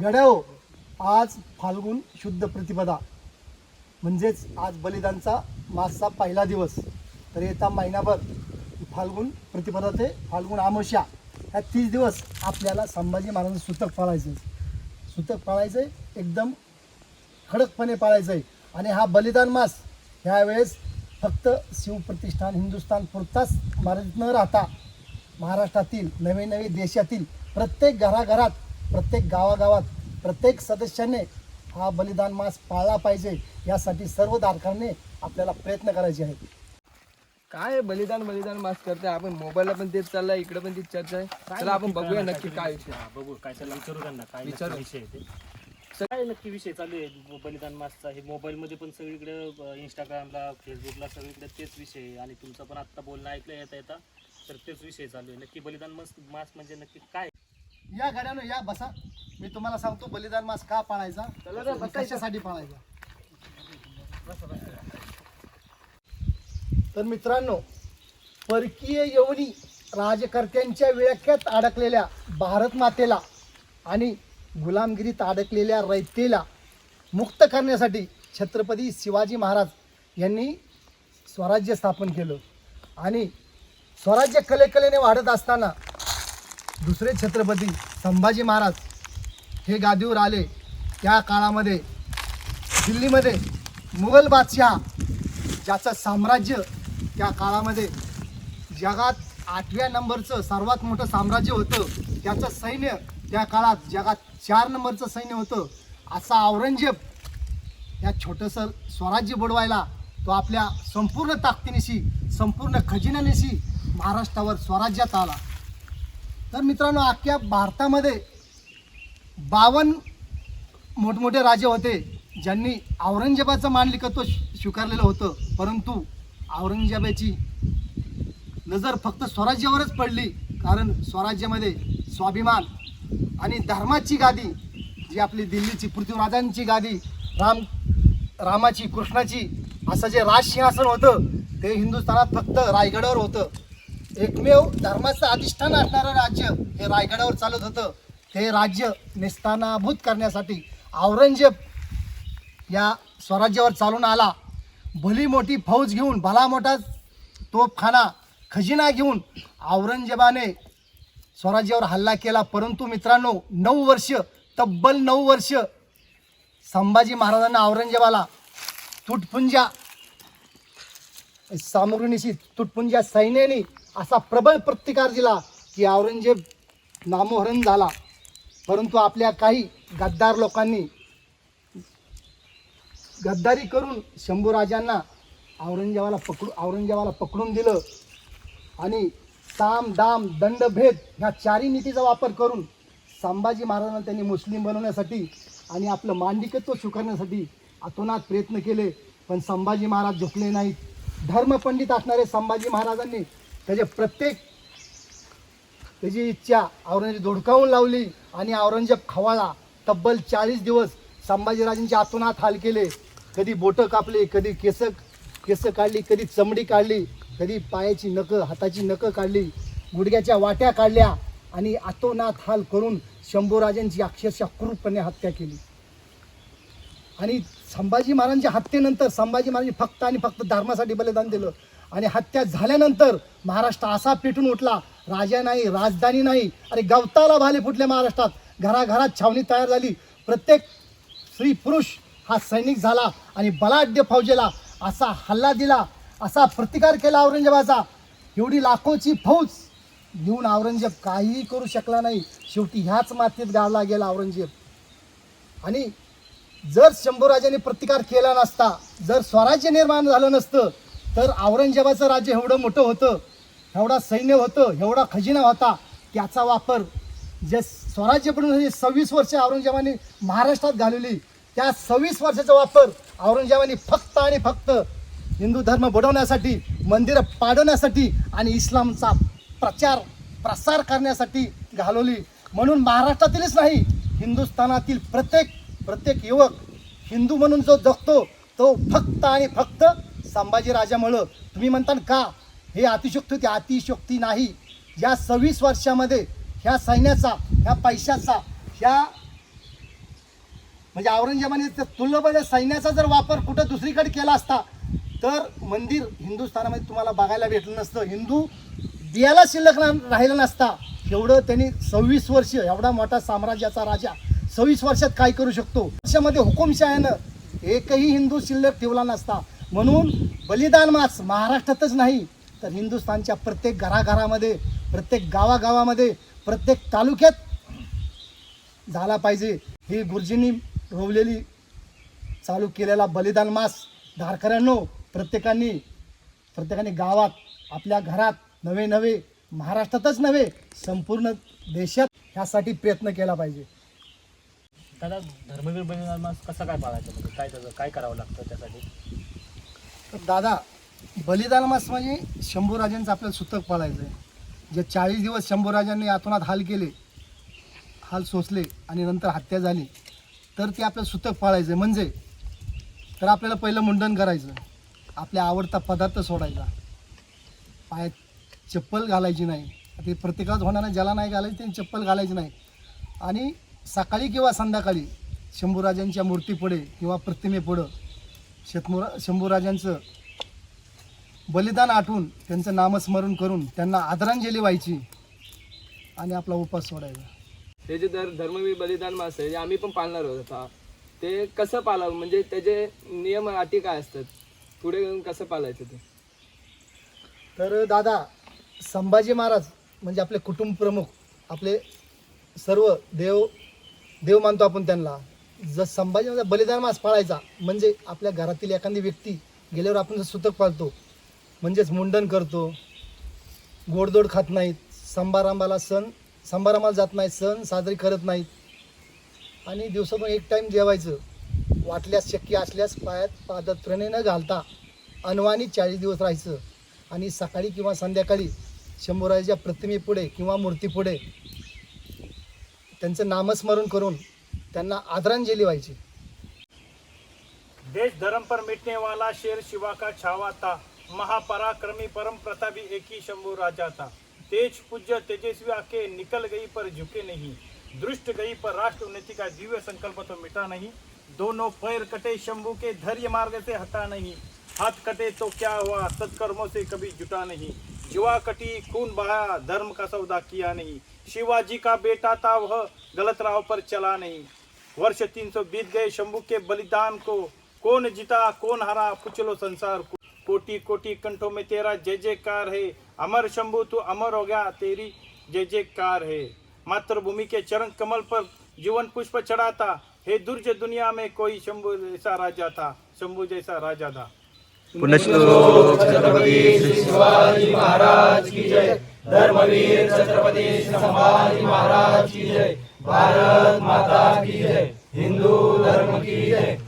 गड्याओ आज फाल्गुन शुद्ध प्रतिपदा. म्हणजेच आज बलिदानचा मासचा पहिला दिवस. तर येता महिनाभर फाल्गुन प्रतिपदा ते फाल्गुन आमोशा ह्या तीस दिवस आपल्याला संभाजी महाराजांचं सुतक पाळायचं आहे. सुतक पाळायचं आहे एकदम खडकपणे पाळायचं आहे. आणि हा बलिदान मास ह्यावेळेस फक्त शिवप्रतिष्ठान हिंदुस्थान पुरताच मर्यादित न राहता महाराष्ट्रातील नवे नवे देशातील प्रत्येक घराघरात प्रत्येक गावागावात प्रत्येक सदस्याने हा बलिदान मास पाळला पाहिजे यासाठी सर्व धारकांनी आपल्याला प्रयत्न करायचे आहेत. काय बलिदान बलिदान मास करते आपण मोबाईलला पण तेच चाललंय इकडे पण तीच चर्चा आहे चला आपण बघूया नक्की काय विषय हा, बघू काय त्याला विचारू त्यांना काय विचारू. नक्की विषय आहे ते. काय नक्की विषय चालू आहे बलिदान मासचा? हे मोबाईल मध्ये पण सगळीकडे इंस्टाग्रामला फेसबुकला सगळीकडे तेच विषय आहे. आणि तुमचं पण आता बोलणं ऐकलं येता येता तर तेच विषय चालू आहे. नक्की बलिदान मास मास म्हणजे नक्की काय? या गाड्यानं या बसा. मी तुम्हाला सांगतो बलिदान मास का पाळायचा. कशासाठी पाळायचा? तर मित्रांनो परकीय यवनी राजकर्त्यांच्या विळख्यात अडकलेल्या भारत मातेला आणि गुलामगिरीत अडकलेल्या रयतेला मुक्त करण्यासाठी छत्रपती शिवाजी महाराज यांनी स्वराज्य स्थापन केलं. आणि स्वराज्य कलेकलेने वाढत असताना दुसरे छत्रपती संभाजी महाराज हे गादीवर आले. त्या काळामध्ये दिल्लीमध्ये मुघल बादशाह ज्याचं साम्राज्य त्या काळामध्ये जगात आठव्या नंबरचं सर्वात मोठं साम्राज्य होतं. त्याचं सैन्य त्या काळात जगात चार नंबरचं सैन्य होतं. असा औरंगजेब या छोटंसं स्वराज्य बुडवायला तो आपल्या संपूर्ण ताकदीनिशी संपूर्ण खजिन्यानिशी महाराष्ट्रावर स्वराज्यात आला. तर मित्रांनो अख्ख्या भारतामध्ये बावन्न मोठमोठे राजे होते ज्यांनी औरंगजेबाचं मांडलिकत्व स्वीकारलेलं होतं. परंतु औरंगजेबाची नजर फक्त स्वराज्यावरच पडली कारण स्वराज्यामध्ये स्वाभिमान आणि धर्माची गादी जी आपली दिल्लीची पृथ्वीराजांची गादी राम रामाची कृष्णाची असं जे राजसिंहासन होतं ते हिंदुस्थानात फक्त रायगडावर होतं. एकमेव धर्माचं अधिष्ठान असणारं राज्य हे रायगडावर चालत होतं. ते राज्य निस्तानाभूत करण्यासाठी औरंगजेब या स्वराज्यावर चालून आला. भली मोठी फौज घेऊन भला मोठा तोफखाना खजिना घेऊन औरंगजेबाने स्वराज्यावर हल्ला केला. परंतु मित्रांनो नऊ वर्ष तब्बल नऊ वर्ष संभाजी महाराजांना औरंगजेबाला तुटपुंजा सामुग्रीनिशी तुटपुंजा सैन्याने असा प्रबळ प्रतिकार दिला की औरंगजेब नामोहरण झाला. परंतु आपल्या काही गद्दार लोकांनी गद्दारी करून शंभूराजांना औरंगजेबाला पकडू औरंगजेबाला पकडून दिलं आणि साम दाम दंडभेद ह्या चारी नीतीचा वापर करून संभाजी महाराजांना त्यांनी मुस्लिम बनवण्यासाठी आणि आपलं मांडिकत्व स्वीकारण्यासाठी अतोनात प्रयत्न केले. पण संभाजी महाराज झोपले नाहीत. धर्मपंडित असणारे संभाजी महाराजांनी त्याच्या प्रत्येक त्याची इच्छा औरंगजेब धुडकावून लावली आणि औरंगजेब खवाळा तब्बल चाळीस दिवस संभाजीराजांचे आतोनात हाल केले. कधी बोटं कापली कधी केस केस काढली कधी चमडी काढली कधी पायाची नकं हाताची नकं काढली गुडघ्याच्या वाट्या काढल्या आणि आतोनात हाल करून शंभूराजांची अक्षरशः क्रूरपणे हत्या केली. आणि संभाजी महाराजांच्या हत्येनंतर संभाजी महाराजांनी फक्त आणि फक्त धर्मासाठी बलिदान दिलं. आणि हत्या झाल्यानंतर महाराष्ट्र असा पेटून उठला. राजा नाही राजधानी नाही. अरे गवताला भाले फुटले महाराष्ट्रात. घराघरात छावणी तयार झाली. प्रत्येक स्त्री पुरुष हा सैनिक झाला आणि बलाढ्य फौजेला असा हल्ला दिला. असा प्रतिकार केला औरंगजेबाचा. एवढी लाखोची फौज घेऊन औरंगजेब काहीही करू शकला नाही. शेवटी ह्याच मातीत गावला गेला औरंगजेब. आणि जर शंभूराजाने प्रतिकार केला नसता जर स्वराज्य निर्माण झालं नसतं तर औरंगजेबाचं राज्य एवढं मोठं होतं एवढा सैन्य होतं एवढा खजिना होता त्याचा वापर जे स्वराज्य पण जे सव्वीस वर्ष औरंगजेबाने महाराष्ट्रात घालवली. त्या सव्वीस वर्षाचा वापर औरंगजेबाने फक्त आणि फक्त हिंदू धर्म बुडवण्यासाठी मंदिरं पाडवण्यासाठी आणि इस्लामचा प्रचार प्रसार करण्यासाठी घालवली. म्हणून महाराष्ट्रातीलच नाही हिंदुस्थानातील प्रत्येक प्रत्येक युवक हिंदू म्हणून जो जगतो तो फक्त आणि फक्त संभाजी राजामुळं तुम्ही म्हणता का? हे अतिशोक्ती होती अतिशोक्ती नाही. या सव्वीस वर्षामध्ये ह्या सैन्याचा ह्या पैशाचा ह्या म्हणजे औरंगजेबाने त्या सैन्याचा जर वापर कुठं दुसरीकडे केला असता तर मंदिर हिंदुस्थानामध्ये तुम्हाला बघायला भेटलं नसतं. हिंदू दियाला शिल्लक रा- राहिला नसता. एवढं त्यांनी सव्वीस वर्ष एवढा मोठा साम्राज्याचा राजा सव्वीस वर्षात काय करू शकतो? वर्षामध्ये हुकुमशाहीनं एकही हिंदू शिल्लक ठेवला नसता. म्हणून बलिदान मास महाराष्ट्रातच नाही तर हिंदुस्थानच्या प्रत्येक घराघरामध्ये प्रत्येक गावागावामध्ये प्रत्येक तालुक्यात झाला पाहिजे. ही गुरुजींनी रोवलेली चालू केलेला बलिदान मास. धारकऱ्यांनो प्रत्येकाने प्रत्येकाने गावात आपल्या घरात नवे नवे महाराष्ट्रातच नव्हे संपूर्ण देशात ह्यासाठी प्रयत्न केला पाहिजे. दादा धर्मवीर बलिदान मास कसा काय पाळायचा? म्हणजे काय त्याचं काय करावं लागतं त्यासाठी? तर दादा बलिदान मास म्हणजे शंभूराजांचं आपल्याला सुतक पाळायचं आहे जे चाळीस दिवस शंभूराजांनी आतोनात हाल केले हाल सोसले आणि नंतर हत्या झाली तर ते आपल्याला सुतक पाळायचं आहे म्हणजे तर आपल्याला पहिलं मुंडन करायचं. आपल्या आवडता पदार्थ सोडायचा. पायात चप्पल घालायची नाही. ते प्रत्येकाच होणार नाही ज्याला नाही घालायचं त्यांनी चप्पल घालायची नाही. आणि सकाळी किंवा संध्याकाळी शंभूराजांच्या मूर्तीपुढे किंवा प्रतिमेपुढं शतमुरा शंभूराजांचं बलिदान आठवून त्यांचं नामस्मरण करून त्यांना आदरांजली व्हायची आणि आपला उपास सोडायचा. हे जे धर धर्मवीर बलिदान मास आहे हे आम्ही पण पाळणार आहोत आता. ते कसं पाळावं? म्हणजे त्याचे नियम अटी काय असतात? पुढे कसं पाळायचं ते? तर दादा संभाजी महाराज म्हणजे आपले कुटुंब प्रमुख आपले सर्व देव देव मानतो आपण त्यांना. जर संभाजी बलिदान मास पाळायचा म्हणजे आपल्या घरातील एखादी व्यक्ती गेल्यावर आपण जर सुतक पाळतो म्हणजेच मुंडन करतो गोडदोड खात नाहीत संभारामाला सण संभारामाला जात नाहीत सण साजरी करत नाहीत आणि दिवसातून एक टाईम जेवायचं वाटल्यास शक्य असल्यास पायात पादत्रणे न घालता अनवाणी चाळीस दिवस राहायचं आणि सकाळी किंवा संध्याकाळी शंभूराजाच्या प्रतिमेपुढे किंवा मूर्तीपुढे त्यांचं नामस्मरण करून आदरांजली व्हायची देश धर्म पर मिटने वाला शेर शिवा का छावा था। महापराक्रमी परम प्रतापी एक ही शंभु राजा था। तेज पूज्य तेजस्वी आके निकल गई पर झुके नहीं। दृष्ट गई पर राष्ट्र उन्नति का दिव्य संकल्प तो मिटा नहीं। दोनों पैर कटे शंभु के धैर्य मार्ग से हटा नहीं। हाथ कटे तो क्या हुआ? सत्कर्मों से कभी जुटा नहीं। जुआ कटी, खून बहाया धर्म का सौदा किया नहीं। शिवाजी का बेटा था वह, गलत राह पर चला नहीं। वर्ष तीन सौ बीत गए शंभू के बलिदान को। कौन जीता, कौन हरा, पूछ लो संसार को। कोटि कोटि कंठों में तेरा जय जयकार है। अमर शंभु, तू अमर हो गया, तेरी जय जयकार है। मातृभूमि के चरण कमल पर जीवन पुष्प चढ़ाता हे। दुर्ज दुनिया में कोई शंभु जैसा राजा था, शंभु जैसा राजा था। भारत माता की जय हिंदू धर्म की जय।